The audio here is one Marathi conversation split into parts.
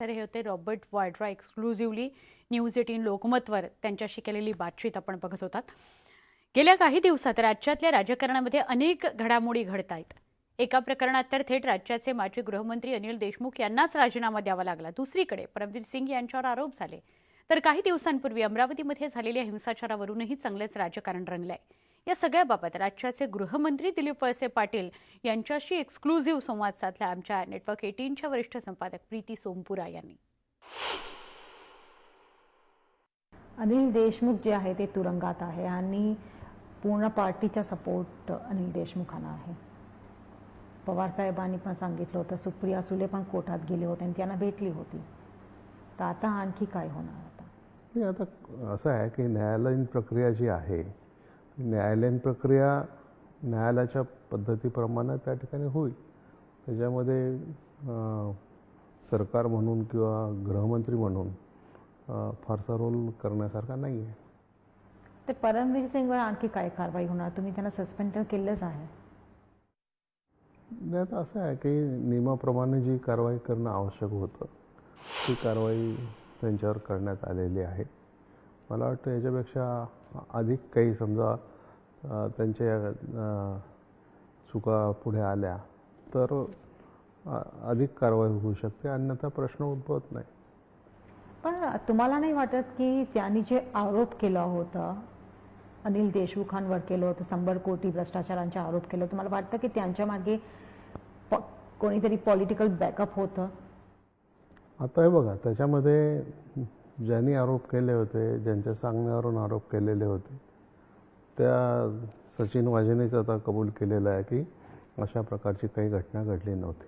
तर हे होते Robert Vadra exclusively news eighteen लोकमतवर. त्यांच्याशी केलेली बातचीत आपण बघत होतात. गेल्या काही दिवसात राज्यातल्या राजकारणामध्ये अनेक घडामोडी घडत आहेत एका प्रकरणात तर थेट राज्याचे माजी गृहमंत्री अनिल देशमुख यांनाच राजीनामा द्यावा लागला. दुसरीकडे परमवीर सिंग यांच्यावर आरोप झाले. तर काही दिवसांपूर्वी अमरावतीमध्ये झालेल्या हिंसाचारावरूनही चांगलेच राजकारण रंगलंय. या सगळ्याबाबत राज्याचे गृहमंत्री दिलीप वळसे पाटील यांच्याशी एक्सक्लुझिव्ह संवाद साधला आमच्या नेटवर्क एटीनच्या वरिष्ठ संपादक प्रीती सोमपुरा यांनी. अनिल देशमुख जे आहे ते तुरुंगात आहे आणि पूर्ण पार्टीचा सपोर्ट अनिल देशमुखांना आहे. पवार साहेबांनी पण सांगितलं होतं सुप्रिया सुले पण कोर्टात गेले होते आणि त्यांना भेटली होती. तर आता आणखी काय होणार आता? आता असं आहे की न्यायालयीन प्रक्रिया जी आहे न्यायालयीन प्रक्रिया न्यायालयाच्या पद्धतीप्रमाणे त्या ठिकाणी होईल. त्याच्यामध्ये सरकार म्हणून किंवा गृहमंत्री म्हणून फारसा रोल करण्यासारखा नाही आहे तर परमवीर सिंगवर आणखी काय कारवाई होणार? तुम्ही त्यांना सस्पेंड केलंच आहे. आता असं आहे की नियमाप्रमाणे जी कारवाई करणं आवश्यक होतं ती कारवाई त्यांच्यावर करण्यात आलेली आहे. मला वाटतं याच्यापेक्षा अधिक काही समजा त्यांच्या चुका पुढे आल्या तर अधिक कारवाई होऊ शकते. अन्यथा प्रश्न उद्भवत नाही. पण तुम्हाला नाही वाटत की त्यांनी जे आरोप केला होता अनिल देशमुखांवर केलं होतं शंभर कोटी भ्रष्टाचारांचा आरोप केला तुम्हाला वाटतं की त्यांच्या मागे कोणीतरी पॉलिटिकल बॅकअप होतं? आता हे बघा त्याच्यामध्ये ज्यांनी आरोप केले होते ज्यांच्या सांगण्यावरून आरोप केलेले होते त्या सचिन वाजेनेच आता कबूल केलेलं आहे की अशा प्रकारची काही घटना घडली नव्हती.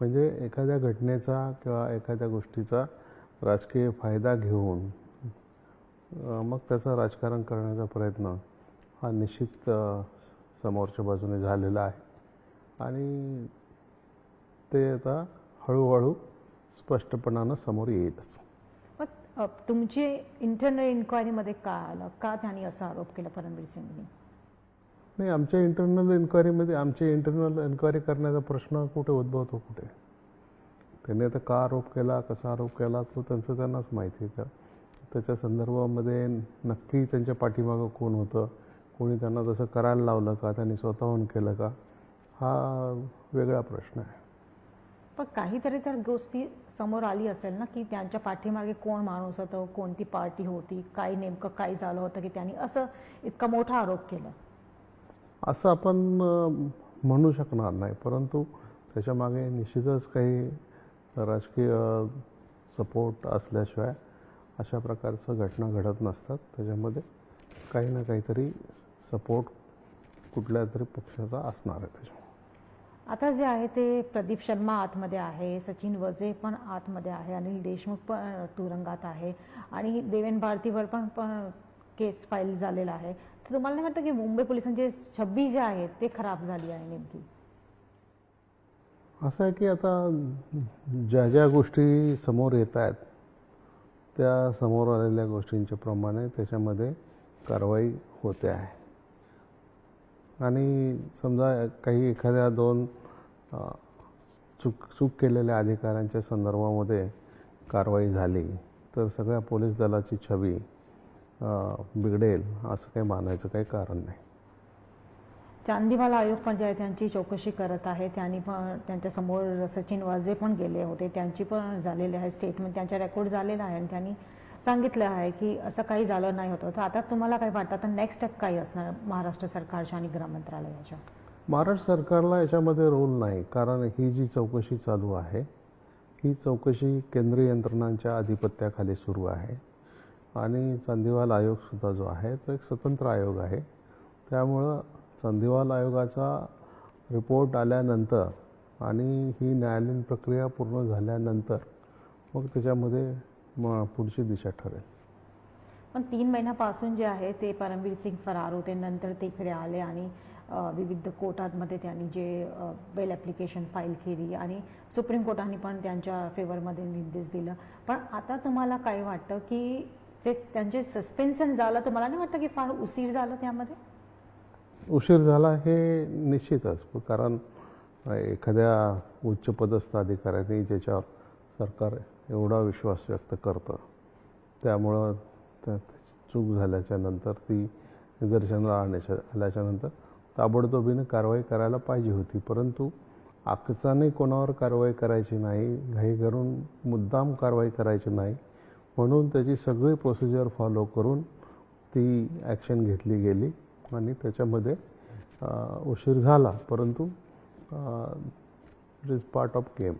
म्हणजे एखाद्या घटनेचा किंवा एखाद्या गोष्टीचा राजकीय फायदा घेऊन मग त्याचं राजकारण करण्याचा प्रयत्न हा निश्चित समोरच्या बाजूने झालेला आहे. आणि ते आता हळूहळू स्पष्टपणानं समोर येईलच. तुमची इंटरनल इन्क्वायरीमध्ये का आलं? का त्यांनी असा आरोप केला परमवीर सिंगनी? नाही आमच्या इंटरनल इन्क्वायरीमध्ये आमची इंटरनल इन्क्वायरी करण्याचा प्रश्न कुठे उद्भवतो कुठे? त्यांनी आता का आरोप केला कसा आरोप केला तो त्यांचं त्यांनाच माहिती आहे. त्या त्याच्या संदर्भामध्ये नक्की त्यांच्या पाठीमागं कोण होतं? कोणी त्यांना तसं करायला लावलं का? त्यांनी स्वतःहून केलं का? हा वेगळा प्रश्न आहे. पण काहीतरी तर गोष्टी समोर आली असेल ना की त्यांच्या पाठीमागे कोण माणूस होतं कोणती पार्टी होती काय नेमकं काय झालं होतं की त्यांनी असं इतका मोठा आरोप केला? असं आपण म्हणू शकणार नाही. परंतु त्याच्यामागे निश्चितच काही राजकीय सपोर्ट असल्याशिवाय अशा प्रकारचं घटना घडत नसतात. त्याच्यामध्ये काही ना काहीतरी सपोर्ट कुठल्या तरी पक्षाचा असणार आहे त्याच्यामध्ये. आता जे आहे ते प्रदीप शर्मा आतमध्ये आहे सचिन वजे पण आतमध्ये आहे अनिल देशमुख पण तुरुंगात आहे आणि देवेन भारतीवर पण पण केस फाईल झालेला आहे. तर तुम्हाला नाही वाटतं की मुंबई पोलिसांचे छब्बी जे आहे ते खराब झाली आहे नेमकी? असं आहे की आता ज्या ज्या गोष्टी समोर येत आहेत त्या समोर आलेल्या गोष्टींच्या प्रमाणे त्याच्यामध्ये कारवाई होते आहे. आणि समजा काही एखाद्या दोन चूक चूक केलेल्या अधिकाऱ्यांच्या संदर्भामध्ये कारवाई झाली तर सगळ्या पोलीस दलाची छबी बिघडेल असं काही मानायचं काही कारण नाही. चांदीवाला आयोग पण जे आहे त्यांची चौकशी करत आहे. त्यांनी पण त्यांच्यासमोर सचिन वाजे पण गेले होते. त्यांची पण झालेली आहे स्टेटमेंट त्यांचा रेकॉर्ड झालेला आहे आणि त्यांनी सांगितलं आहे की असं काही झालं नाही होतं. तर आता तुम्हाला काय वाटतं? आता नेक्स्ट स्टेप काय असणार महाराष्ट्र सरकारच्या आणि गृह मंत्रालयाच्या? महाराष्ट्र सरकारला याच्यामध्ये रोल नाही. कारण ही जी चौकशी चालू आहे ही चौकशी केंद्रीय यंत्रणांच्या अधिपत्याखाली सुरू आहे. आणि चांदीवाल आयोगसुद्धा जो आहे तो एक स्वतंत्र आयोग आहे. त्यामुळं चांदीवाल आयोगाचा रिपोर्ट आल्यानंतर आणि ही न्यायालयीन प्रक्रिया पूर्ण झाल्यानंतर मग त्याच्यामध्ये म पुढची दिशा ठरेल. पण तीन महिन्यापासून जे आहे ते परमवीर सिंग फरार होते नंतर ते इकडे आले आणि विविध कोर्टामध्ये त्यांनी जे बेल ॲप्लिकेशन फाईल केली आणि सुप्रीम कोर्टाने पण त्यांच्या फेवरमध्ये निर्देश दिला. पण आता तुम्हाला काय वाटतं की ते त्यांचे सस्पेन्शन झालं तुम्हाला नाही वाटतं की फार उशीर झालं त्यामध्ये? उशीर झाला हे निश्चितच कारण एखाद्या उच्चपदस्थ अधिकाऱ्याने ज्याच्यावर सरकार एवढा विश्वास व्यक्त करतं. त्यामुळं त्या चूक झाल्याच्यानंतर ती निदर्शनाला आणण्याच्या आल्याच्यानंतर ताबडतोबीने कारवाई करायला पाहिजे होती. परंतु आकसाने कोणावर कारवाई करायची नाही घाई करून मुद्दाम कारवाई करायची नाही म्हणून त्याची सगळी प्रोसिजर फॉलो करून ती ॲक्शन घेतली गेली आणि त्याच्यामध्ये उशीर झाला. परंतु it is part of game